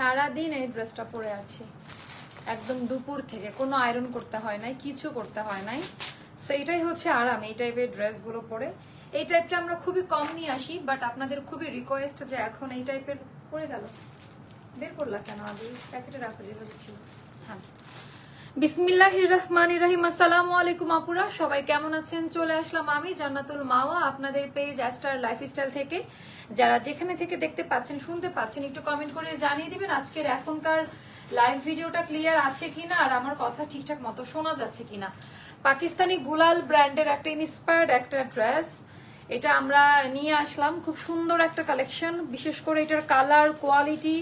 সারাদিন এই ড্রেসটা পরে আছি। একদম দুপুর থেকে। কোনো আয়রন করতে হয় নাই, কিছু করতে হয় নাই। সো এটাই হচ্ছে আরাম, এই টাইপের ড্রেসগুলো পরে। এই টাইপটা আমরা খুবই কম নিয়ে আসি বাট আপনাদের খুবই রিকোয়েস্ট যে এখন এই টাইপের পরে গেল। বের করলাম কেন? আগে প্যাকেটে রাখো যেভাবে ছিল। হ্যাঁ। বিসমিল্লাহ রহমান রহিম আসসালামু আলাইকুম আপুরা, সবাই কেমন আছেন? চলে আসলাম আমি, জান্নাতুল মাওয়া, আপনাদের পেজ থেকে। যারা যেখানে থেকে দেখতে পাচ্ছেন, শুনতে পাচ্ছেন, একটু কমেন্ট করে জানিয়ে দিবেন আজকের এখনকার লাইভ ভিডিওটা ক্লিয়ার আছে আর আমার কথা ঠিকঠাক মতো শোনা যাচ্ছে কিনা। পাকিস্তানি গুলাল ব্র্যান্ডের একটা ইন্সপায়ার্ড একটা ড্রেস এটা আমরা নিয়ে আসলাম, খুব সুন্দর একটা কালেকশন বিশেষ করে এটার কালার কোয়ালিটি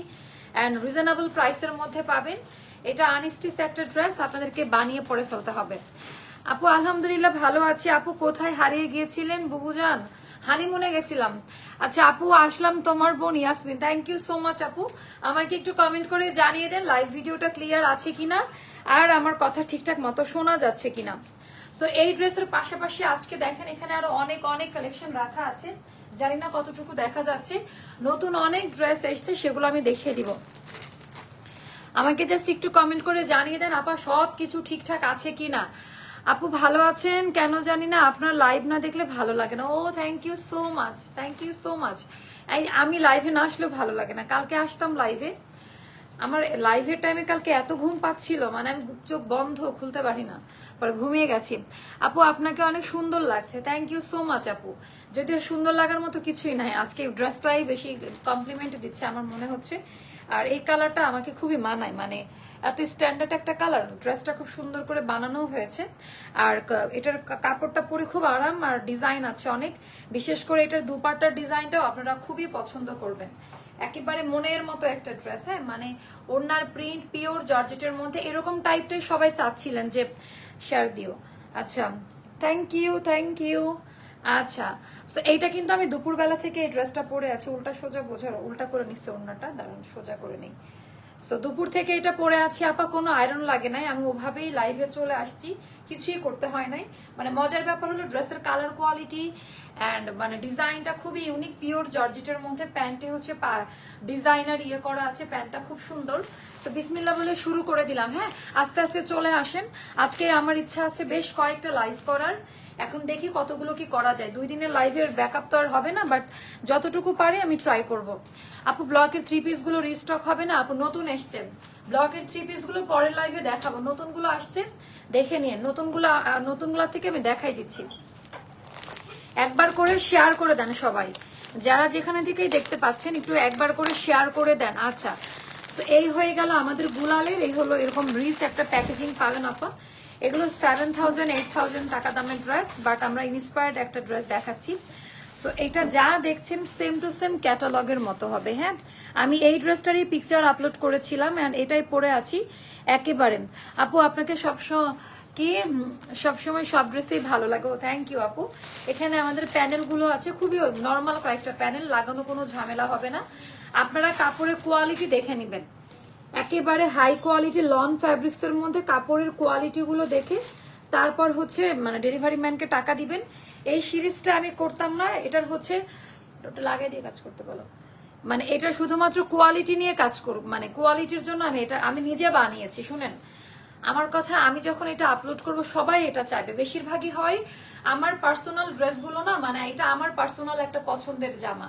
অ্যান্ড রিজনেবল প্রাইসের মধ্যে পাবেন। এটা আনস্টিচ একটা ড্রেস আপনাদেরকে বানিয়ে পরে ফেলতে হবে। আপু, আলহামদুলিল্লাহ ভালো আছি। আপু, কোথায় হারিয়ে গিয়েছিলেন বুবুজান? হানিমুনে গেছিলাম। আচ্ছা আপু, আসলাম তোমার বোন Yasmin. Thank you so much আপু। আমাকে একটু কমেন্ট করে জানিয়ে দেন লাইভ ভিডিওটা ক্লিয়ার আছে কিনা? আর আমার কথা ঠিকঠাক মতো শোনা যাচ্ছে কিনা? তো এই ড্রেসের পাশাপাশি আজকে দেখেন, এখানে আরও অনেক অনেক কালেকশন রাখা আছে। জানি না কতটুকু দেখা যাচ্ছে। নতুন অনেক ড্রেস এসছে, সেগুলো আমি দেখিয়ে দিব। আমাকে জাস্ট একটু কমেন্ট করে জানিয়ে দেন, আপা সব কিছু ঠিকঠাক আছে কিনা? আপু, ভালো আছেন? কেন জানি না, আপনার লাইভ না দেখলে ভালো লাগে না। ও thank you so much thank you so much আমি লাইভে না আসলেও ভালো লাগে না। কালকে আসতাম লাইভে আমার লাইভের টাইমে কালকে এত ঘুম পাচ্ছিল মানে আমি চোখ বন্ধ, খুলতে পারি না। পরে ঘুমিয়ে গেছি। আপু, আপনাকে অনেক সুন্দর লাগছে। থ্যাংক ইউ সো মাচ আপু। যদিও সুন্দর লাগার মতো কিছুই নাই। আজকে ড্রেসটাই বেশি কমপ্লিমেন্ট দিচ্ছে, আমার মনে হচ্ছে। আর এই কালারটা আমাকে খুবই মানায় মানে এত স্ট্যান্ডার্ড একটা কালার ড্রেসটা খুব সুন্দর করে বানানো হয়েছে। আর এটার কাপড়টা পরে খুব আরাম আর ডিজাইন আছে অনেক। বিশেষ করে এটার দুপাট্টার ডিজাইনটাও আপনারা খুবই পছন্দ করবেন। একেবারে মনের মতো একটা ড্রেস হ্যাঁ? মানে ওনার প্রিন্ট পিওর জর্জেটের মধ্যে এরকম টাইপটাই সবাই চাচ্ছিলেন যে শেয়ার দিও। আচ্ছা থ্যাংক ইউ থ্যাংক ইউ আচ্ছা তো এইটা কিন্তু আমি দুপুরবেলা থেকে এই ড্রেসটা পরে আছি, উল্টা সোজা বোঝার, উল্টা করে নিচ্ছে ওনাটা দাঁড়ান সোজা করে নেই। তো দুপুর থেকে এটা পরে আছি, আপা কোনো আয়রন লাগে নাই, আমি ওভাবেই লাইভে চলে আসছি, কিছুই করতে হয় নাই। মানে মজার ব্যাপার হলো ড্রেসের কালার কোয়ালিটি অ্যান্ড মানে ডিজাইনটা খুবই ইউনিক পিওর জর্জেটের মধ্যে প্যান্টে হচ্ছে ডিজাইনার ইয়ে করা আছে, প্যান্টটা খুব সুন্দর। তো বিসমিল্লা বলে শুরু করে দিলাম হ্যাঁ? আস্তে আস্তে চলে আসেন। আজকে আমার ইচ্ছা আছে বেশ কয়েকটা লাইভ করার। এখন দেখি কতগুলো কি করা যায়। দুই দিনের লাইভের ব্যাকআপ তো আর হবে না বাট যতটুকু পারি আমি ট্রাই করব। আপু, ব্লকের থ্রি পিসগুলো রিস্টক হবে না? আপু, নতুন এসছে। ব্লকের থ্রি পিসগুলো পরের লাইভে দেখাবো। নতুনগুলো আসছে, দেখে নিয়ে। নতুনগুলো নতুনগুলো থেকে আমি দেখাই দিচ্ছি। একবার করে শেয়ার করে দেন সবাই। যারা যেখানে থেকেই দেখতে পাচ্ছেন, একটু একবার করে শেয়ার করে দেন। আচ্ছা তো এই হয়ে গেল আমাদের গুলালের, এই হলো এরকম রিচ একটা প্যাকেজিং পাবেন আপা। এগুলো সেভেন থাউজেন্ড এইট থাউজেন্ড টাকা দামের ড্রেস বাট আমরা ইন্সপায়ার্ড একটা ড্রেস দেখাচ্ছি। সো এটা যা দেখছেন সেম টু সেম ক্যাটালগের মতো হবে হ্যাঁ? আমি এই ড্রেসটারই পিকচার আপলোড করেছিলাম অ্যান্ড এটাই পরে আছি। একেবারে। আপু, আপনাকে সবসময় কি সবসময় সব ড্রেসেই ভালো লাগে। থ্যাংক ইউ আপু। এখানে আমাদের প্যানেলগুলো আছে, খুবই নর্মাল কয়েকটা প্যানেল, লাগানো কোনো ঝামেলা হবে না। আপনারা কাপড়ের কোয়ালিটি দেখে নেবেন। একেবারে হাই কোয়ালিটি লন ফ্যাব্রিক্স এর মধ্যে কাপড়ের কোয়ালিটি গুলো দেখে তারপর হচ্ছে মানে ডেলিভারি ম্যানকে টাকা দিবেন। এই সিরিজটা আমি করতাম না, এটার হচ্ছে লাগাই দিয়ে কাজ করতে বলো। মানে এটা শুধুমাত্র কোয়ালিটি নিয়ে কাজ করুক মানে কোয়ালিটির জন্য আমি এটা, আমি নিজে বানিয়েছি, শুনেন। আমার কথা আমি যখন এটা আপলোড করব, সবাই এটা চাইবে। বেশিরভাগই হয় আমার পার্সোনাল ড্রেসগুলো না মানে এটা আমার পার্সোনাল একটা পছন্দের জামা।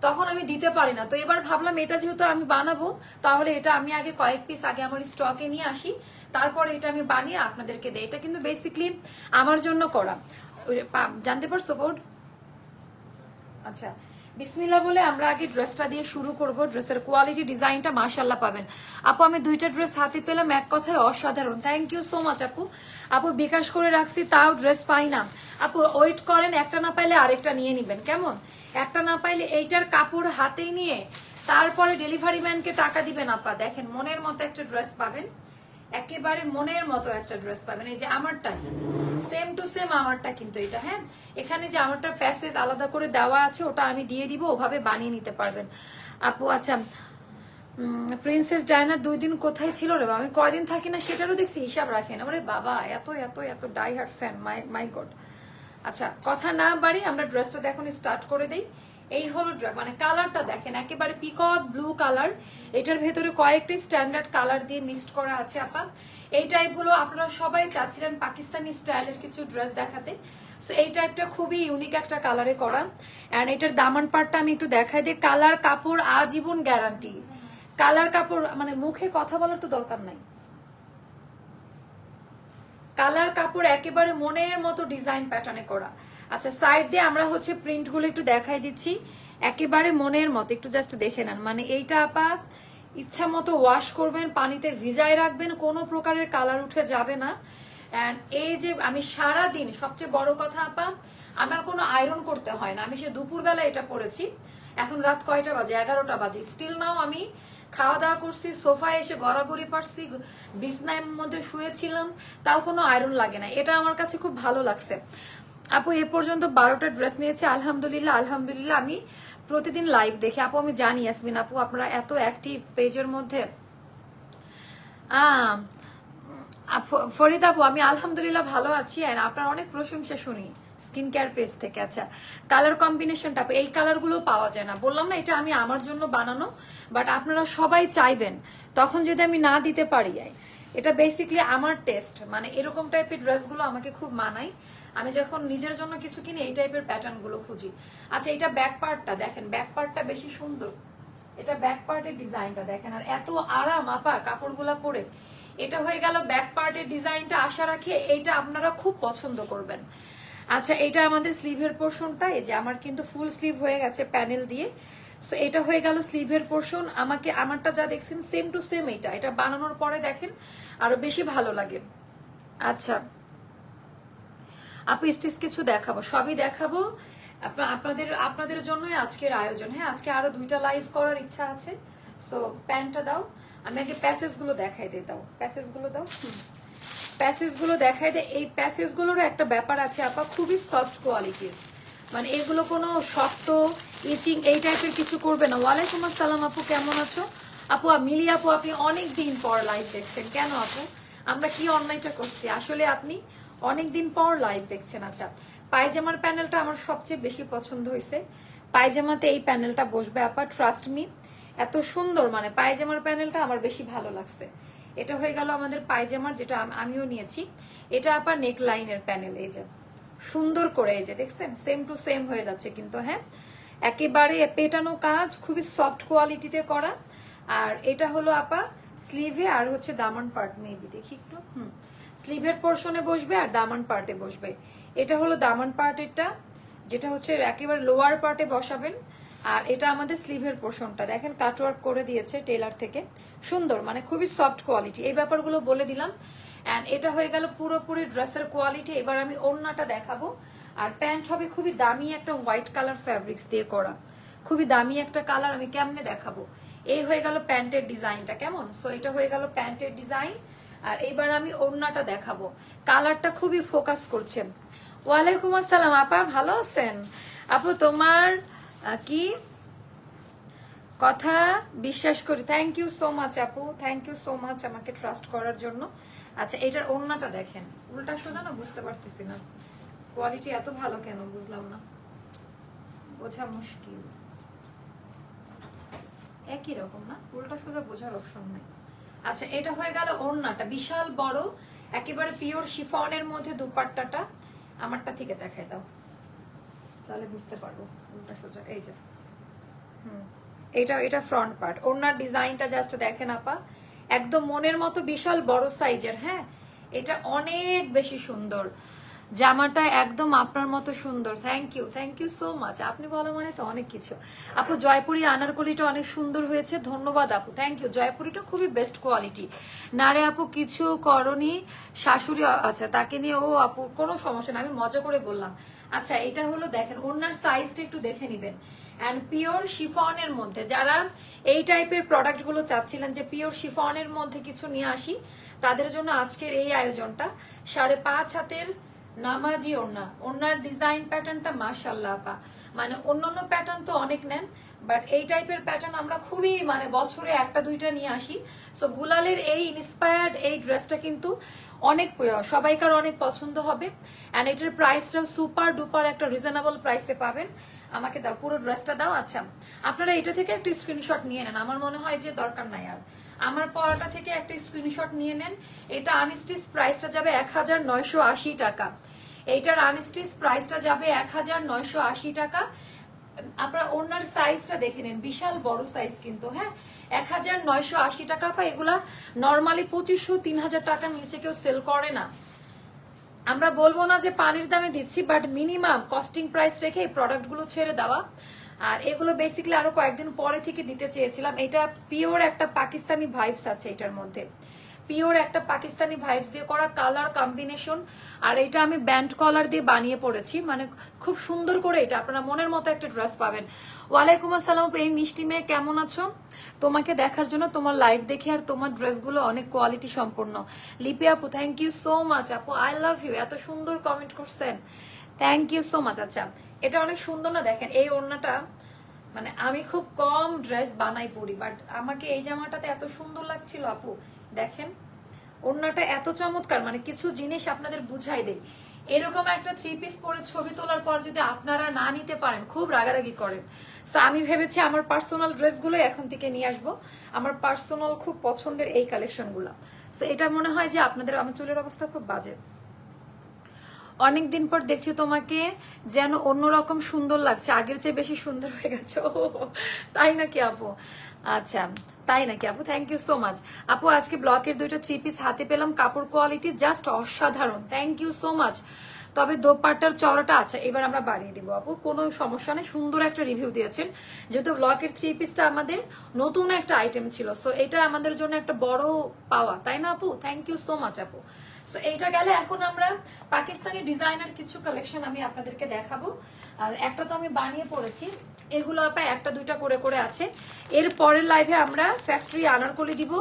তখন আমি দিতে পারি না। তো এবার ভাবলাম এটা যেহেতু আমি বানাবো, তাহলে এটা আমি আগে কয়েক পিস আগে আমার স্টকে নিয়ে আসি। তারপর এটা আমি বানিয়ে আপনাদেরকে দেই। এটা কিন্তু বেসিকলি আমার জন্য করা। জানতে পারছ বোর্ড আচ্ছা। বিসমিল্লা বলে আমরা আগে ড্রেসটা দিয়ে শুরু করব। ড্রেসের কোয়ালিটি ডিজাইনটা মাশাল্লাহ পাবেন। আপু, আমি দুইটা ড্রেস হাতে পেলাম, এক কথায় অসাধারণ। থ্যাংক ইউ সো মাচ আপু। আপু, বিকাশ করে রাখছি, তাও ড্রেস পাই না। আপু ওয়েট করেন, একটা না পাইলে আরেকটা নিয়ে নিবেন, কেমন? একটা না পাইলে এইটার কাপড় হাতেই নিয়ে তারপরে ডেলিভারি ম্যানকে টাকা দিবেন, আপা। দেখেন, মনের মতো একটা ড্রেস পাবেন। একেবারে মনের মতো একটা ড্রেস পাবেন এই যে আমারটাই সেম টু সেম আমারটা কিন্তু এটা হ্যাঁ? এখানে যে আমারটা প্যাসেজ আলাদা করে দেওয়া আছে, ওটা আমি দিয়ে দিব, ওভাবে বানিয়ে নিতে পারবেন। আপু আচ্ছা প্রিন্সেস ডায়না দুই দিন কোথায় ছিল রে? আমি কয়দিন থাকি না সেটারও দেখছি, হিসাব রাখেন। আমার বাবা, এত এত এত die hard fan my my god আচ্ছা কথা না বাড়ি আমরা ড্রেসটা এখন স্টার্ট করে দেই। এই হলো মানে কালারটা দেখেন, একেবারে পিকক ব্লু কালার এটার ভেতরে কয়েকটি স্ট্যান্ডার্ড কালার দিয়ে মিক্সড করা আছে, আপা। এই টাইপগুলো আপনারা সবাই চাচ্ছিলেন পাকিস্তানি স্টাইলের কিছু ড্রেস দেখাতে। সো এই টাইপটা খুবই ইউনিক একটা কালারে করা। অ্যান্ড এটার দামান পার্টটা আমি একটু দেখাই দিই। কালার কাপড় আজীবন গ্যারান্টি কালার কাপড় মানে মুখে কথা বলার তো দরকার নাই। কালার কাপড় একেবারে মনের মতো ডিজাইন প্যাটার্নে করা। আচ্ছা সাইড দিয়ে আমরা হচ্ছে প্রিন্টগুলো একটু দেখাই দিচ্ছি। একেবারে মনের মতো, একটু জাস্ট দেখে নেন। মানে এইটা আপা, ইচ্ছা মতো ওয়াশ করবেন, পানিতে ভিজায় রাখবেন, কোনো প্রকারের কালার উঠে যাবে না। অ্যান্ড এই যে আমি সারা দিন সবচেয়ে বড় কথা আপা, আমার কোনো আয়রন করতে হয় না। আমি সে দুপুরবেলা এটা পরেছি। এখন রাত কয়টা বাজে? এগারোটা বাজে। স্টিল নাও আমি খাওয়া দাওয়া করছি, সোফায় এসে গড়াগড়ি পারছি, বিছনার মধ্যে শুয়েছিলাম, তাও কোনো আয়রন লাগে না। এটা আমার কাছে খুব ভালো লাগছে। আপু, এ পর্যন্ত বারোটা ড্রেস নিয়েছে, আলহামদুলিল্লাহ আলহামদুলিল্লাহ। আমি প্রতিদিন লাইভ দেখি। আপু, আমি জানি ইয়াসমিন আপু, আপনারা এত অ্যাক্টিভ পেজের মধ্যে। ফরিদ আপু, আমি আলহামদুলিল্লাহ ভালো আছি। আর আপনার অনেক প্রশংসা শুনি স্কিন কেয়ার পেজ থেকে। আচ্ছা কালার কম্বিনেশনটা এই কালারগুলো পাওয়া যায় না। বললাম না, এটা আমি আমার জন্য বানানো বাট আপনারা সবাই চাইবেন। তখন যদি আমি না দিতে পারি, এটা বেসিকলি আমার টেস্ট মানে এরকম টাইপের ড্রেসগুলো আমাকে খুব মানায়। আমি যখন নিজের জন্য কিছু কিনি, এই টাইপের প্যাটার্নগুলো খুঁজি। আচ্ছা এটা ব্যাক পার্টটা দেখেন ব্যাক পার্টটা বেশি সুন্দর। এটা ব্যাক পার্টের ডিজাইনটা দেখেন, আর এত আরাম আপা, কাপড়গুলা পরে। এটা হয়ে গেল ব্যাক পার্টের ডিজাইনটা আশা রাখি এইটা আপনারা খুব পছন্দ করবেন। আচ্ছা এটা আমাদের স্লিভের পোর্শনটা এই যে আমার কিন্তু ফুল স্লিভ হয়ে গেছে প্যানেল দিয়ে। সো এটা হয়ে গেল স্লিভের পোর্শন আমাকে, আমারটা যা দেখছেন সেম টু সেম এটা এটা বানানোর পরে দেখেন, আরও বেশি ভালো লাগে। আচ্ছা আপু স্টিচ কিছু দেখাবো, সবই দেখাবো। আপনা- আপনাদের আপনাদের জন্যই আজকের আয়োজন। হ্যাঁ আজকে আরও দুইটা লাইভ করার ইচ্ছা আছে। সো প্যান্টটা দাও। আমি আগে প্যাসেজগুলো দেখাই দিই দাও। প্যাসেজগুলো দাও। প্যাসেজগুলো দেখাই দেয় এই প্যাসেজগুলোর একটা ব্যাপার আছে, আপা, খুবই সফট কোয়ালিটির মানে এগুলো কোনো শক্ত ইচিং এই টাইপের কিছু করবে না। ওয়ালাইকুম আসসালাম, আপু, কেমন আছো? আপু মিলি আপু, আপনি অনেক দিন পর লাইভ দেখছেন। কেন, আপু? আমরা কি অন্যায়টা করছি? আসলে আপনি অনেক দিন পর লাইভ দেখছেন আচ্ছা। পায়জামার প্যানেলটা আমার সবচেয়ে বেশি পছন্দ হয়েছে। পায়জামাতে এই প্যানেলটা বসবে, আপা ট্রাস্ট মি এত সুন্দর মানে পায়জামার প্যানেলটা আমার বেশি ভালো লাগছে। এটা হয়ে গেল আমাদের পায়জামার, যেটা আমিও নিয়েছি। এটা আবার নেক লাইনের প্যানেল এই যে। সুন্দর করে, এই যে, দেখছেন? সেম টু সেম হয়ে যাচ্ছে কিন্তু হ্যাঁ? একেবারে পেটানো কাজ, খুবই সফট কোয়ালিটিতে করা। আর এটা হলো আপা স্লিভে আর হচ্ছে দামান পার্ট মেবি দেখি একটু। হুম। স্লিভের পোর্শনে বসবে আর দামান পার্টে বসবে। এটা হলো দামান পার্টেরটা, যেটা হচ্ছে একেবারে লোয়ার পার্টে বসাবেন। আর এটা আমাদের স্লিভের পোর্শনটা। দেখেন কাটওয়ার্ক করে দিয়েছে টেলার থেকে। সুন্দর মানে খুবই সফট কোয়ালিটি এই ব্যাপারগুলো বলে দিলাম। অ্যান্ড এটা হয়ে গেল পুরোপুরি ড্রেসের কোয়ালিটি এবার আমি ওড়নাটা দেখাবো। আর প্যান্ট হবে খুবই দামি একটা হোয়াইট কালার ফ্যাব্রিক্স দিয়ে করা। খুবই দামি একটা কালার আমি কেমনে দেখাবো? এই হয়ে গেল প্যান্টের ডিজাইনটা, কেমন? সো এটা হয়ে গেল প্যান্টের ডিজাইন। আর এইবার আমি ওড়নাটা দেখাবো। কালারটা খুবই ফোকাস করছেন ওয়ালাইকুম আসসালাম, আপা, ভালো আছেন? আপু, তোমার কি? কথা বিশ্বাস করি। থ্যাংক ইউ সো মাচ আপু। থ্যাংক ইউ সো মাচ আমাকে ট্রাস্ট করার জন্য। আচ্ছা এটার ওড়নাটা দেখেন। উল্টা সোজা না বুঝতে পারতেছি না। কোয়ালিটি এত ভালো কেন? বুঝলাম না। বোঝা মুশকিল। একই রকম না? উল্টা সোজা বোঝার অপশন নাই। আচ্ছা এটা হয়ে গেল ওড়নাটা। বিশাল বড়, একেবারে পিওর শিফনের মধ্যে দুপাট্টাটা আমারটা থেকে দেখায় দাও। তাহলে বুঝতে পারব ওটা সোজা। এই যে। হুম। এটা এটা ফ্রন্ট পার্ট ওড়নার ডিজাইনটা জাস্ট দেখেন আপা। একদম মনের মতো বিশাল বড় সাইজের হ্যাঁ? এটা অনেক বেশি সুন্দর। জামাটা একদম আপনার মতো সুন্দর। Thank you thank you so much আপনি বলা মানে তো অনেক কিছু। আপু, জয়পুরি আনারকলিটা অনেক সুন্দর হয়েছে। ধন্যবাদ আপু। থ্যাংক ইউ জয়পুরিটা খুবই বেস্ট কোয়ালিটি না রে আপু, কিছু করনি। শাশুড়ি আচ্ছা তাকে নিয়ে, ও আপু, কোনো সমস্যা না আমি মজা করে বললাম। আচ্ছা এটা হলো দেখেন ওনার সাইজটা একটু দেখে নিবেন। অ্যান্ড পিওর শিফনের মধ্যে, যারা এই টাইপের প্রোডাক্টগুলো চাচ্ছিলেন যে পিওর শিফনের মধ্যে কিছু নিয়ে আসি, তাদের জন্য আজকের এই আয়োজনটা। সাড়ে পাঁচ হাতের নামাজি ওড়না। ওড়নার ডিজাইন প্যাটার্নটা মাশাল্লাহ আপা। মানে অন্যান্য প্যাটার্ন তো অনেক নেন বাট এই টাইপের প্যাটার্ন আমরা খুবই মানে বছরে একটা, দুইটা নিয়ে আসি। সো গুলালের এই ইন্সপায়ার্ড এই ড্রেসটা কিন্তু অনেক সবাইকার অনেক পছন্দ হবে। অ্যান্ড এটার প্রাইসটাও সুপার ডুপার একটা রিজনেবল প্রাইসে পাবেন। আমাকে দাও, পুরো ড্রেসটা দাও। আচ্ছা আপনারা এটা থেকে একটা স্ক্রিনশট নিয়ে নেন। আমার মনে হয় যে দরকার নাই আর। আমার পড়াটা থেকে একটা স্ক্রিনশট নিয়ে নেন। এটা আনস্টিচ প্রাইসটা যাবে এক হাজার নয়শো আশি টাকা। এইটার আনস্টিচ প্রাইসটা যাবে এক হাজার নয়শো আশি টাকা। আপনারা ওনার সাইজটা দেখে নিন, বিশাল বড় সাইজ কিন্তু হ্যাঁ? এক হাজার নয়শো আশি টাকা, বা এগুলা নর্মালি পঁচিশশো তিন হাজার টাকার নিচে কেউ সেল করে না। আমরা বলব না যে পানির দামে দিচ্ছি বাট মিনিমাম কস্টিং প্রাইস রেখে এই প্রোডাক্টগুলো ছেড়ে দেওয়া। আর এগুলো বেসিক্যালি আরও কয়েকদিন পরে থেকে দিতে চেয়েছিলাম। এটা পিওর একটা পাকিস্তানি ভাইবস আছে এটার মধ্যে। পিওর একটা পাকিস্তানি ভাইবস দিয়ে করা কালার কম্বিনেশন আর এটা আমি ব্যান্ড কলার দিয়ে বানিয়ে পড়েছি মানে খুব সুন্দর করে এটা, আপনারা মনের মতো একটা ড্রেস পাবেন। ওয়ালাইকুম আসসালাম, এই মিষ্টি মেয়ে কেমন আছো? তোমাকে দেখার জন্য তোমার লাইভ দেখে আর তোমার ড্রেসগুলো অনেক কোয়ালিটি সম্পন্ন। লিপি আপু থ্যাংক ইউ সো মাচ আপু আই লাভ ইউ এত সুন্দর কমেন্ট করছেন। থ্যাংক ইউ সো মাচ আচ্ছা এটা অনেক সুন্দর না দেখেন? এই ওড়নাটা মানে আমি খুব কম ড্রেস বানাই পড়ি বাট আমাকে এই জামাটাতে এত সুন্দর লাগছিল আপু। দেখেন, ওড়নাটা এত চমৎকার মানে কিছু জিনিস আপনাদের বুঝাই দেয় এরকম একটা থ্রি পিস পরে ছবি তোলার পর যদি আপনারা না নিতে পারেন, খুব রাগারাগি করেন। সো আমি ভেবেছি আমার পার্সোনাল ড্রেসগুলো এখন থেকে নিয়ে আসব। আমার পার্সোনাল খুব পছন্দের এই কালেকশনগুলো সো এটা মনে হয় যে আপনাদের, আমার চুলের অবস্থা খুব বাজে। অনেকদিন পর দেখছি তোমাকে যেন অন্যরকম সুন্দর লাগছে। আগের চেয়ে বেশি সুন্দর হয়ে গেছে। ও তাই নাকি আপু? আচ্ছা তাই নাকি আপু? থ্যাংক ইউ সো মাচ আপু, আজকে ব্লকের দুইটা থ্রি পিস হাতে পেলাম। কাপড় কোয়ালিটি জাস্ট অসাধারণ। থ্যাংক ইউ সো মাচ তবে দোপাট্টার চওড়াটা আছে। এবার আমরা বাড়িয়ে দিব আপু। কোনো সমস্যা নেই। সুন্দর একটা রিভিউ দিয়েছেন। যেহেতু ব্লকের থ্রি পিসটা আমাদের নতুন একটা আইটেম ছিল। সো এটা আমাদের জন্য একটা বড় পাওয়া। তাই না আপু? থ্যাংক ইউ সো মাচ আপু। সো এইটা গেলে এখন আমরা পাকিস্তানি ডিজাইনার কিছু কালেকশন আমি আপনাদেরকে দেখাবো। একটা তো আমি বানিয়ে পড়েছি। এগুলো আপা একটা, দুইটা করে করে আছে। এর পরের লাইভে আমরা ফ্যাক্টরি আনারকলি দিব।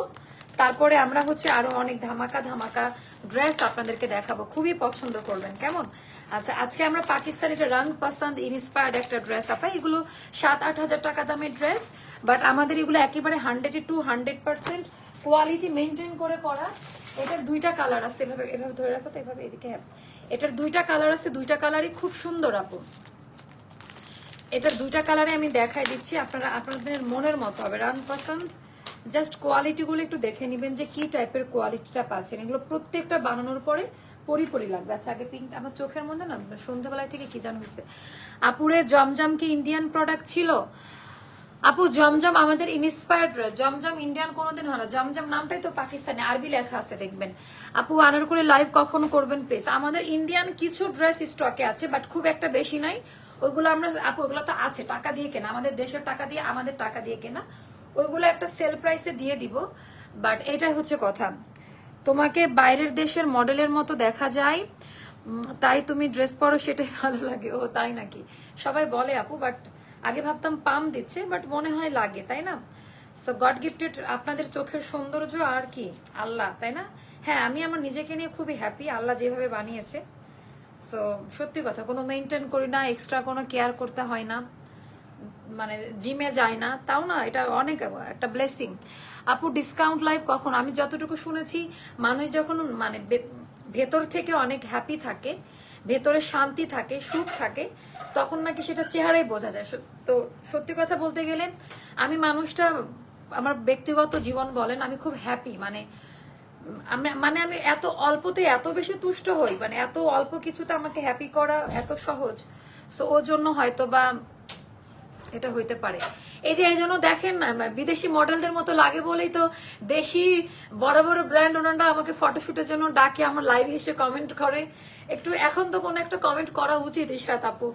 তারপরে আমরা হচ্ছে আরও অনেক ধামাকা ধামাকা ড্রেস আপনাদেরকে দেখাবো, খুবই পছন্দ করবেন, কেমন? আচ্ছা আজকে আমরা পাকিস্তান এটা রং পছন্দ ইন্সপায়ার্ড একটা ড্রেস আপা, এগুলো সাত আট হাজার টাকা দামের ড্রেস বাট আমাদের এগুলো একেবারে hundred to hundred percent quality maintain করে করা। এটার দুইটা কালার আছে, এভাবে এভাবে ধরে রাখো তো, এভাবে এদিকে হ্যাঁ। এটার দুইটা কালার আছে, দুইটা কালারই খুব সুন্দর, আপু। এটার দুইটা কালারে আমি দেখাই দিচ্ছি, আপনারা, আপনাদের মনের মতো হবে, রং পছন্দ জাস্ট কোয়ালিটিগুলো একটু দেখে নেবেন যে কি টাইপের কোয়ালিটিটা পাচ্ছেন। এগুলো প্রত্যেকটা বানানোর পরে পরি পরিপরি লাগবে। আচ্ছা আগে পিঙ্ক আমার চোখের মধ্যে না সন্ধ্যাবেলায় থেকে কি জানো হয়েছে। আপুরে জমজম কি ইন্ডিয়ান প্রোডাক্ট ছিল? আপু, জমজম আমাদের ইন্সপায়ার্ড জমজম ইন্ডিয়ান কোনোদিন হয় না। জমজম নামটাই তো পাকিস্তানে। আরবি লেখা আছে, দেখবেন। আপু আনার করে লাইভ কখন করবেন প্লিজ আমাদের ইন্ডিয়ান কিছু ড্রেস স্টকে আছে বাট খুব একটা বেশি নাই। ওইগুলো আমরা, আপু, ওগুলো তো আছে। টাকা দিয়ে কেনা। আমাদের দেশের টাকা দিয়ে, আমাদের টাকা দিয়ে কেনা। ওইগুলো একটা সেল প্রাইসে দিয়ে দিব বাট এটাই হচ্ছে কথা। তোমাকে বাইরের দেশের মডেলের মতো দেখা যায় তাই তুমি ড্রেস পরো সেটাই ভালো লাগে। ও, তাই নাকি? সবাই বলে আপু বাট আগে ভাবতাম পাম দিচ্ছে বাট মনে হয় লাগে, তাই না? সো গড গিফটেড আপনাদের চোখের সৌন্দর্য আর কি? আল্লাহ, তাই না? হ্যাঁ আমি আমার নিজেকে নিয়ে খুবই হ্যাপি আল্লাহ যেভাবে বানিয়েছে। সো সত্যি কথা, কোনো মেনটেন করি না এক্সট্রা কোনো কেয়ার করতে হয় না। মানে জিমে যায় না, তাও না, এটা অনেক, একটা ব্লেসিং আপু ডিসকাউন্ট লাইভ কখন? আমি যতটুকু শুনেছি, মানুষ যখন মানে ভেতর থেকে অনেক হ্যাপি থাকে, ভেতরে শান্তি থাকে, সুখ থাকে, তখন নাকি সেটা চেহারাই বোঝা যায়। তো সত্যি কথা বলতে গেলে, আমি মানুষটা, আমার ব্যক্তিগত জীবন বলেন, আমি খুব হ্যাপি মানে মানে আমি এত অল্পতে এত বেশি তুষ্ট হই মানে এত অল্প কিছুতে আমাকে হ্যাপি করা এত সহজ। সো, ওর জন্য হয়তো বা এটা হইতে পারে। এই যে এই জন্য দেখেন না বিদেশি মডেলদের মতো লাগে বলেই তো দেশি বড় বড় ব্র্যান্ড ওনারা আমাকে ফটোশুটের জন্য ডাকে, আমার লাইভ এসে কমেন্ট করে। একটু এখন তো কোনো একটা কমেন্ট করা উচিত ইশরাত আপু।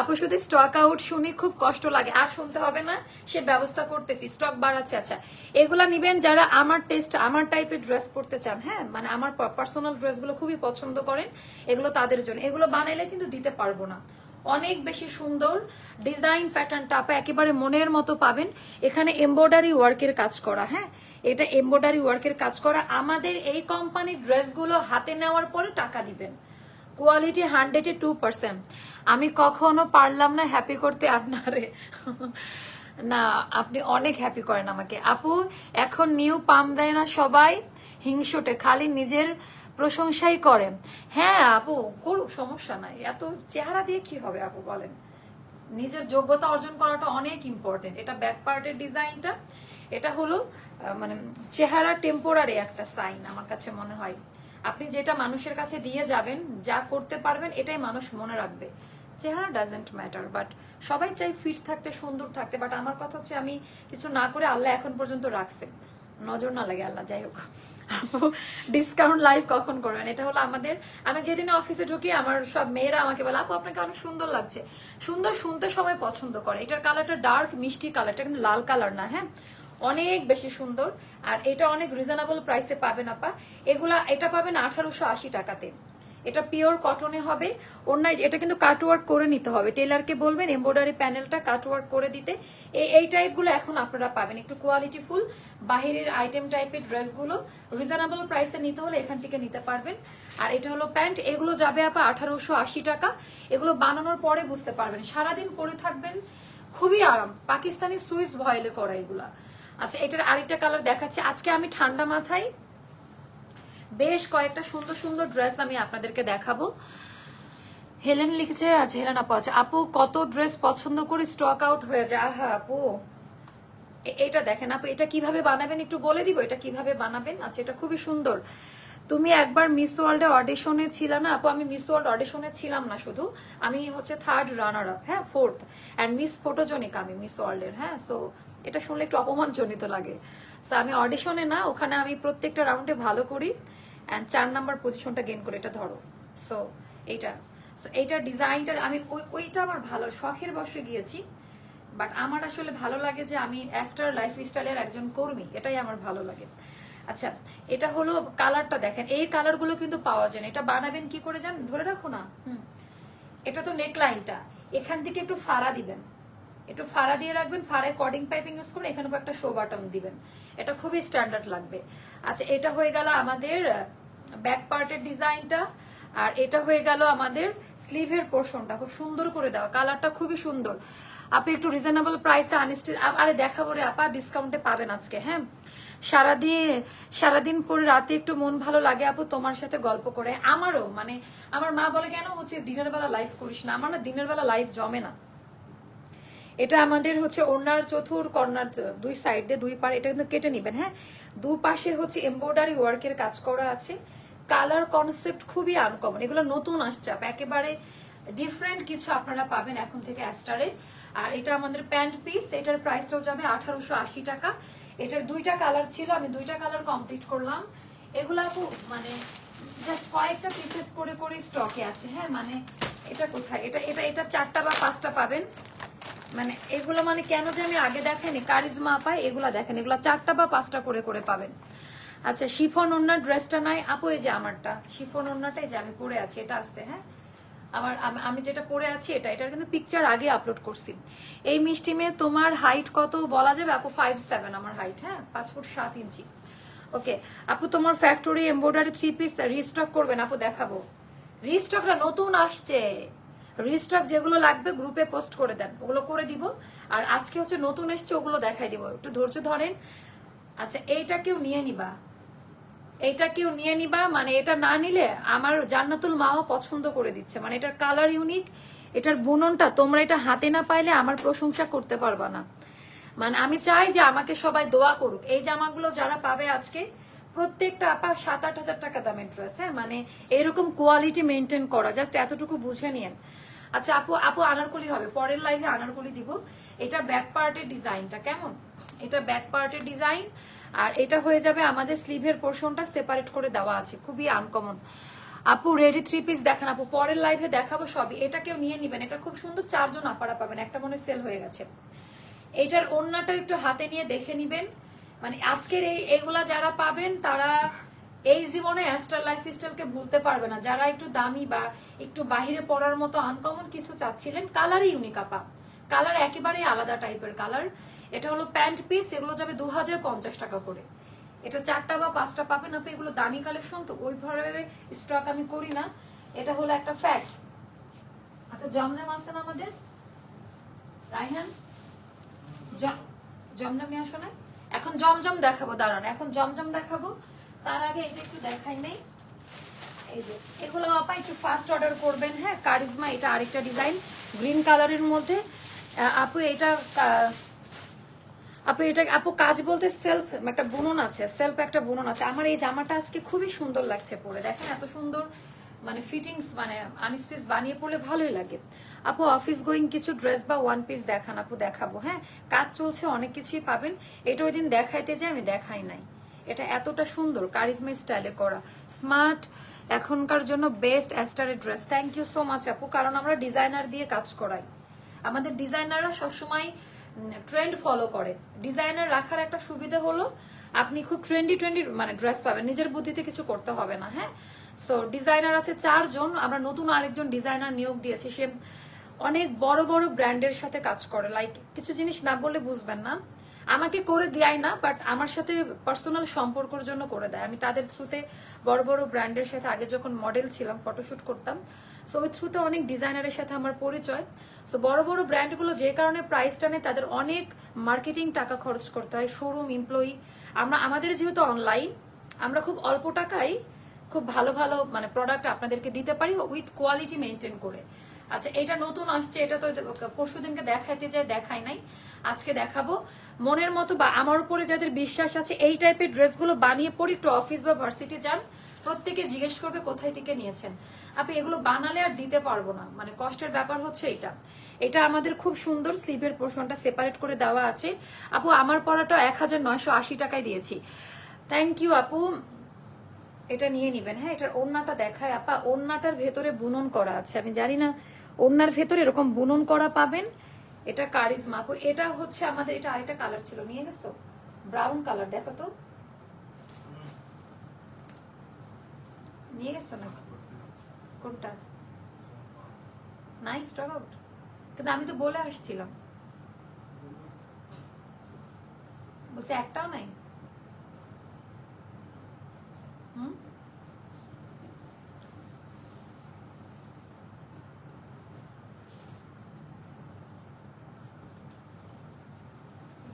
আপু শুধু স্টক আউট শুনি খুব কষ্ট লাগে, আর শুনতে হবে না, সে ব্যবস্থা করতেছি স্টক বাড়াচ্ছে আচ্ছা। এগুলা নিবেন যারা আমার টেস্ট আমার টাইপের ড্রেস পরতে চান হ্যাঁ? মানে আমার পার্সোনাল ড্রেসগুলো খুবই পছন্দ করেন, এগুলো তাদের জন্য। এগুলো বানাইলে কিন্তু দিতে পারব না। অনেক বেশি সুন্দর ডিজাইন প্যাটার্নটা আপা একেবারে মনের মতো পাবেন। এখানে এমব্রয়ডারি ওয়ার্কের কাজ করা হ্যাঁ? এটা এমব্রয়ডারি ওয়ার্কের কাজ করা। আমাদের এই কোম্পানির ড্রেসগুলো হাতে নেওয়ার পরে টাকা দিবেন। কোয়ালিটি হান্ড্রেড টু পার্সেন্ট আমি কখনো পারলাম না হ্যাপি করতে আপনারে। না, আপনি অনেক হ্যাপি করেন আমাকে। আপু, এখন নিউ পাম দেয় না সবাই, হিংসুটে। খালি নিজের প্রশংসাই করেন হ্যাঁ আপু, করুক, সমস্যা নাই। এত চেহারা দিয়ে কি হবে, আপু, বলেন? নিজের যোগ্যতা অর্জন করাটা অনেক ইম্পর্টেন্ট এটা ব্যাক পার্টের ডিজাইনটা। এটা হলো মানে চেহারা টেম্পোরারি একটা সাইন আমার কাছে মনে হয়। আপনি যেটা মানুষের কাছে দিয়ে যাবেন, যা করতে পারবেন, এটাই মানুষ মনে রাখবে। চেহারা ডাজেন্ট ম্যাটার বাট সবাই চাই ফিট থাকতে, সুন্দর থাকতে বাট আমার কথা হচ্ছে আমি কিছু না করে আল্লাহ এখন পর্যন্ত রাখছে। নজর না লাগে, আল্লাহ যাই হোক। ডিসকাউন্ট লাইভ কখন করবেন? এটা হলো আমাদের, আমি যেদিন অফিসে ঢুকি, আমার সব মেয়েরা আমাকে বলে, আপু, আপনাকে অনেক সুন্দর লাগছে। সুন্দর শুনতে সবাই পছন্দ করে। এটার কালারটা ডার্ক মিষ্টি কালারটা কিন্তু লাল কালার না হ্যাঁ? অনেক বেশি সুন্দর। আর এটা অনেক রিজনেবল প্রাইসে পাবেন, আপা। এগুলা, এটা পাবেন আঠারোশো আশি টাকাতে। এটা পিওর কটনে হবে। অন্যায় এটা কিন্তু কাটওয়ার্ক করে নিতে হবে। টেলারকে বলবেন এমব্রয়ডারি প্যানেলটা কাটওয়ার্ক করে দিতে। এই টাইপগুলো এখন আপনারা পাবেন। একটু কোয়ালিটি ফুল বাহিরের আইটেম টাইপের ড্রেসগুলো রিজনেবল প্রাইসে নিতে হলে এখান থেকে নিতে পারবেন। আর এটা হলো প্যান্ট এগুলো যাবে আপা আঠারোশো আশি টাকা। এগুলো বানানোর পরে বুঝতে পারবেন। সারাদিন পরে থাকবেন। খুবই আরাম। পাকিস্তানি সুইস ভয়েলে করা এগুলা। আচ্ছা এটার আরেকটা কালার দেখাচ্ছে। আজকে আমি ঠান্ডা মাথায় বেশ কয়েকটা সুন্দর সুন্দর ড্রেস আমি আপনাদেরকে দেখাবো। হেলেন লিখেছে আচ্ছা হেলেন আপু আছে আপু কত ড্রেস পছন্দ করে স্টক আউট হয়ে যায়? আহা, আপু। এটা দেখেন আপু, এটা কীভাবে বানাবেন একটু বলে দিব? এটা কীভাবে বানাবেন? আচ্ছা এটা খুবই সুন্দর। তুমি একবার মিস ওয়ার্ল্ডে অডিশনে ছিল না? আপু, আমি মিস ওয়ার্ল্ড অডিশনে ছিলাম না শুধু। আমি হচ্ছে থার্ড রানার আপ হ্যাঁ ফোর্থ অ্যান্ড মিস ফটোজনিক আমি মিস ওয়ার্ল্ডের হ্যাঁ। সো এটা শুনলে একটু অপমানজনিত লাগে। সো আমি অডিশনে না, ওখানে আমি প্রত্যেকটা রাউন্ডে ভালো করি। অ্যান্ড চার নাম্বার পজিশনটা গেন করে, এটা ধরো। সো এইটা। সো এইটার ডিজাইনটা আমি ওই- ওইটা আমার ভালো, শখের বসে গিয়েছি। বাট আমার আসলে ভালো লাগে যে আমি অ্যাস্টার লাইফ স্টাইলের একজন কর্মী, এটাই আমার ভালো লাগে। আচ্ছা এটা হলো কালারটা দেখেন। এই কালারগুলো কিন্তু পাওয়া যায় না। এটা বানাবেন কি করে জান ধরে রাখো না। হুম। এটা তো নেকলাইনটা। এখান থেকে একটু ফাড়া দিবেন। একটু ফাড়া দিয়ে রাখবেন। ফাড়ায় কর্ডিং পাইপিং ইউজ করুন। এখানে একটা শো বাটন দিবেন। এটা খুবই স্ট্যান্ডার্ড লাগবে। আচ্ছা এটা হয়ে গেল আমাদের ব্যাক পার্টের ডিজাইনটা। আর এটা হয়ে গেল আমাদের স্লিভের পোর্শনটা খুব সুন্দর করে দেওয়া। কালারটা খুবই সুন্দর। আপনি একটু রিজনেবল প্রাইসে আনিস্টি আরে দেখাবো রে আপা ডিসকাউন্টে পাবেন আজকে হ্যাঁ? সারাদিন সারাদিন পরে রাতে একটু মন ভালো লাগে আপু, তোমার সাথে গল্প করে। আমারও মানে আমার মা বলে, কেন হচ্ছে দিনের বেলা লাইভ করিস না? আমার না দিনের বেলা লাইভ জমে না। এটা আমাদের হচ্ছে ওনার চতুর কর্নার দুই সাইড দিয়ে, দুই পার এটা কিন্তু কেটে নিবেন হ্যাঁ? দু পাশে হচ্ছে এমব্রয়ডারি ওয়ার্কের কাজ করা আছে। কালার কনসেপ্ট খুবই আনকমন এগুলো নতুন আসছে একেবারে ডিফারেন্ট কিছু আপনারা পাবেন এখন থেকে অ্যাস্টারে আর এটা আমাদের প্যান্ট পিস এটার প্রাইসটাও যাবে আঠারোশো আশি টাকা। এটার দুইটা কালার ছিল, আমি দুইটা কালার কমপ্লিট করলাম। এগুলা খুব মানে জাস্ট কয়েকটা পিসেস করে করে স্টকে আছে। হ্যাঁ মানে এটা কোথায়? এটা এটা এটা চারটা বা পাঁচটা পাবেন। মানে এগুলো মানে কেন যে আমি আগে দেখেনি? কারিজমা পাই এগুলা দেখেন। এগুলা চারটা বা পাঁচটা করে করে পাবেন। আচ্ছা শিফন ওনার ড্রেসটা নাই। আপু, এই যে আমারটা। শিফন ওনাটাই যে আমি পরে আছি। এটা আসতে হ্যাঁ? আমার, আমি যেটা পরে আছি এটা, এটার কিন্তু পিকচার আগে আপলোড করছি। এই মিষ্টি মেয়ে, তোমার হাইট কত বলা যাবে? আপু ফাইভ সেভেন আমার হাইট হ্যাঁ? পাঁচ ফুট সাত ইঞ্চি। ওকে আপু, তোমার factory embroidery three piece restock করবেন, আপু, দেখাবো। রিস্টকটা নতুন আসছে। রিস্টক যেগুলো লাগবে গ্রুপে পোস্ট করে দেন, ওগুলো করে দিব। আর আজকে হচ্ছে নতুন এসছে, ওগুলো দেখাই দিব। একটু ধৈর্য ধরেন। আচ্ছা এইটা কেউ নিয়ে নিবা। এইটা কেউ নিয়ে নিবা মানে এটা না নিলে আমার জান্নাতুল মাও পছন্দ করে দিচ্ছে। মানে এটার কালার ইউনিক এটার বুননটা তোমরা এটা হাতে না পাইলে আমার প্রশংসা করতে পারবা না। মানে আমি চাই যে আমাকে সবাই দোয়া করুক। এই জামাগুলো যারা পাবে আজকে, প্রত্যেকটা আপা সাত আট হাজার টাকা দামের ড্রেস হ্যাঁ? মানে এরকম কোয়ালিটি মেনটেন করা। জাস্ট এতটুকু বুঝে নিয়েন। আচ্ছা আপু আপু আনারকলি হবে। পরের লাইভে আনারকলি দিব। এটা ব্যাক পার্টের ডিজাইনটা কেমন? এটা ব্যাক পার্টের ডিজাইন আর এটা হয়ে যাবে আমাদের স্লিভের পোর্শনটা সেপারেট করে দেওয়া আছে। খুবই আনকমন আপু রেডি থ্রি পিস দেখান আপু। পরের লাইভে দেখাবো সবই। এটা কেউ নিয়ে নিবেন। এটা খুব সুন্দর চারজন আপারা পাবেন। একটা মনে সেল হয়ে গেছে। এটার অন্যটা একটু হাতে নিয়ে দেখে নিবেন। মানে আজকের এই, এগুলা যারা পাবেন, তারা এই জীবনে অ্যাস্টার লাইফ স্টাইলকে ভুলতে পারবে না। যারা একটু দামি বা একটু বাহিরে পড়ার মতো আনকমন কিছু চাচ্ছিলেন কালারই ইউনিক আপা। কালার একেবারেই আলাদা টাইপের কালার এটা হলো প্যান্ট পিস, এগুলো যাবে দু হাজার পঞ্চাশ টাকা করে। এটা চারটা বা পাঁচটা পাবেন আপনি, এগুলো দামি কালেকশন, তো ওইভাবে স্টক আমি করি না। এটা হলো একটা ফ্যাক্ট আচ্ছা জমজম আছে না আমাদের? রাইহান জমজম নিয়ে আসো না। এখন জমজম দেখাবো, দাঁড়ান, এখন জমজম দেখাবো। তার আগে এটা একটু দেখাই নেই। এগুলো আপা একটু ফাস্ট অর্ডার করবেন হ্যাঁ কারিজমা, এটা আরেকটা ডিজাইন গ্রিন কালারের মধ্যে। আপু, এটা আপু, এটা আপু কাজ বলতে সেলফ একটা বুনন আছে সেলফ একটা বুনন আছে। আমার এই জামাটা আজকে খুবই সুন্দর লাগছে পরে। দেখেন এত সুন্দর মানে ফিটিংস মানে আনস্টিচ বানিয়ে পড়লে ভালোই লাগে। আপু অফিস গোয়িং কিছু ড্রেস বা ওয়ান পিস দেখান আপু, দেখাবো হ্যাঁ? কাজ চলছে, অনেক কিছুই পাবেন। এটা ওই দিন দেখাইতে যে আমি দেখাই নাই। এটা এতটা সুন্দর, কারিজমা স্টাইলে করা। স্মার্ট এখনকার জন্য best অ্যাস্টারের dress thank you so much আপু, কারণ আমরা ডিজাইনার দিয়ে কাজ করাই। আমাদের ডিজাইনাররা সবসময় ট্রেন্ড ফলো করে। ডিজাইনার রাখার একটা সুবিধা হলো, আপনি খুব ট্রেন্ডি ট্রেন্ডি মানে ড্রেস পাবেন। নিজের বুদ্ধিতে কিছু করতে হবে না হ্যাঁ? সো ডিজাইনার আছে চারজন, আমরা নতুন আরেকজন ডিজাইনার নিয়োগ দিয়েছি। সে অনেক বড় বড় ব্র্যান্ডের সাথে কাজ করে। লাইক কিছু জিনিস না বললে বুঝবেন না। আমাকে করে দেয় না বাট আমার সাথে পার্সোনাল সম্পর্কের জন্য করে দেয়। আমি তাদের থ্রুতে বড় বড় ব্র্যান্ডের সাথে আগে যখন মডেল ছিলাম ফটোশুট করতাম। সো ওই থ্রুতে অনেক ডিজাইনারের সাথে আমার পরিচয়। সো বড় বড় ব্র্যান্ডগুলো যে কারণে প্রাইসটা নেয় তাদের অনেক মার্কেটিং টাকা খরচ করতে হয় শোরুম এমপ্লয়ি আমরা, আমাদের যেহেতু অনলাইন আমরা খুব অল্প টাকায় খুব ভালো ভালো মানে প্রোডাক্ট আপনাদেরকে দিতে পারি উইথ কোয়ালিটি মেনটেন করে। আচ্ছা এটা নতুন আসছে, এটা তো পরশু দিনকে দেখাইতে যায়, দেখাই নাই। আজকে দেখাবো। মনের মতো বা আমার উপরে যাদের বিশ্বাস আছে, এই টাইপের ড্রেসগুলো বানিয়ে পরে একটু অফিস বা ভার্সিটি যান। প্রত্যেকে জিজ্ঞেস করবে কোথায় থেকে নিয়েছেন। আপনি এগুলো বানালে আর দিতে পারব না। মানে কষ্টের ব্যাপার হচ্ছে এটা। এটা আমাদের খুব সুন্দর স্লিভের পোর্শনটা সেপারেট করে দেওয়া আছে। আপু, আমার পড়াটা এক হাজার নয়শো আশি টাকায় দিয়েছি। থ্যাংক ইউ আপু। এটা নিয়ে নিবেন হ্যাঁ? এটার ওড়নাটা দেখায়, আপা। ওড়নাটার ভেতরে বুনন করা আছে। আমি জানি না ওড়নার ভেতরে এরকম বুনন করা পাবেন। এটা কারিজমা। আপু এটা হচ্ছে আমাদের, এটা আরেকটা কালার ছিল, নিয়ে গেছো ব্রাউন কালার দেখো তো। নিয়ে গেছো না। কোনটা? নাই স্টক আউট কিন্তু আমি তো বলে আসছিলাম। বলছে একটাও নাই হুম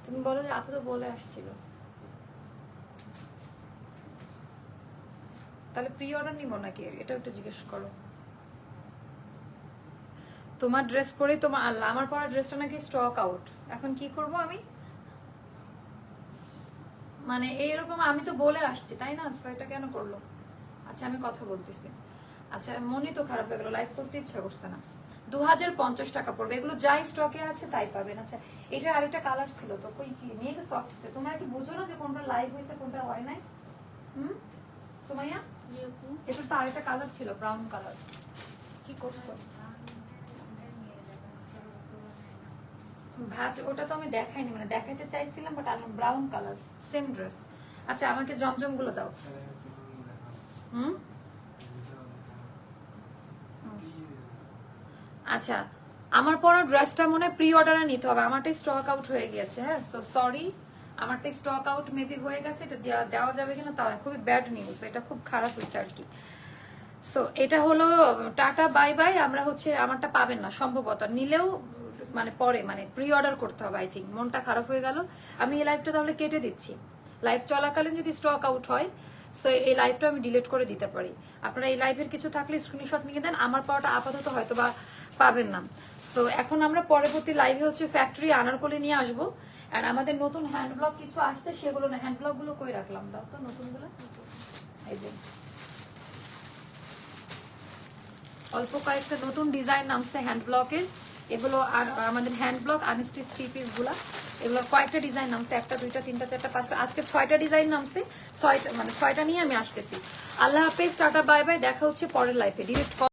তুমি বলো যে আপু তো বলে আসছিল। তাহলে প্রি অর্ডার নিবো নাকি? এটা একটু জিজ্ঞেস করো। তোমার ড্রেস পরে তোমার আল্লাহ আমার পরা ড্রেসটা নাকি স্টক আউট এখন কি করব আমি? মানে এইরকম আমি তো বলে আসছি, তাই না? এটা কেন করল? আচ্ছা আমি কথা বলতেছি। আচ্ছা মনই তো খারাপ হয়ে গেল লাইভ করতে ইচ্ছা করছে না। দু হাজার পঞ্চাশ টাকা পড়বে। এগুলো যাই স্টকে আছে তাই পাবেন। আচ্ছা এটা আরেকটা কালার ছিল তো কই কি নিয়ে গেছো অফিসে তোমরা কি বুঝো না যে কোনটা লাইভ হয়েছে কোনটা হয় নাই। হুম? সুমাইয়া? এটা তো আরেকটা কালার ছিল ব্রাউন কালার কি করছ? ভাজ ওটা তো আমি দেখাইনি মানে দেখাইতে চাইছিলাম বাট আমি ব্রাউন কালার সেম ড্রেস আচ্ছা আমাকে জমজমগুলো দাও। হুম? আচ্ছা আমার পরা ড্রেসটা মনে প্রি অর্ডারে নিতে হবে। আমারটাই স্টক আউট হয়ে গেছে হ্যাঁ? সো সরি আমারটাই স্টক আউট মেবি হয়ে গেছে, এটা দেওয়া- দেওয়া যাবে কিনা তা খুবই ব্যাড নিউজ এটা খুব খারাপ হয়েছে আর কি। সো এটা হলো, টাটা বাই বাই আমরা হচ্ছে আমারটা পাবেন না, সম্ভবত। নিলেও মানে পরে মানে প্রি অর্ডার করতে হবে আই থিঙ্ক মনটা খারাপ হয়ে গেল। আমি এই লাইভটা তাহলে কেটে দিচ্ছি। লাইভ চলাকালীন যদি স্টক আউট হয় সো এই লাইভটা আমি ডিলিট করে দিতে পারি। আপনারা এই লাইভের কিছু থাকলে স্ক্রিনশট নিয়ে দেন আমার পাওয়াটা আপাতত হয়তো বা পাবেন না। সো এখন আমরা পরবর্তী লাইভে হচ্ছে ফ্যাক্টরি আনারকলি নিয়ে আসব। আর আমাদের নতুন হ্যান্ড ব্লগ কিছু আসছে, সেগুলো না হ্যান্ড ব্লগগুলো কই রাখলাম? দাও তো নতুনগুলো। এই যে। অল্প কয়েকটা নতুন ডিজাইন নামছে হ্যান্ড ব্লকের এগুলো আর আমাদের হ্যান্ড ব্লক আনস্টিচ থ্রি পিসগুলা। এগুলোর কয়েকটা ডিজাইন নামছে, একটা, দুইটা, তিনটা, চারটা, পাঁচটা। আজকে ছয়টা ডিজাইন নামছে। ছয়টা মানে ছয়টা নিয়ে আমি আসতেছি। আল্লাহ হাফেজ, টাটা, বাই বাই। দেখা হচ্ছে পরের লাইফে ডিরেক্ট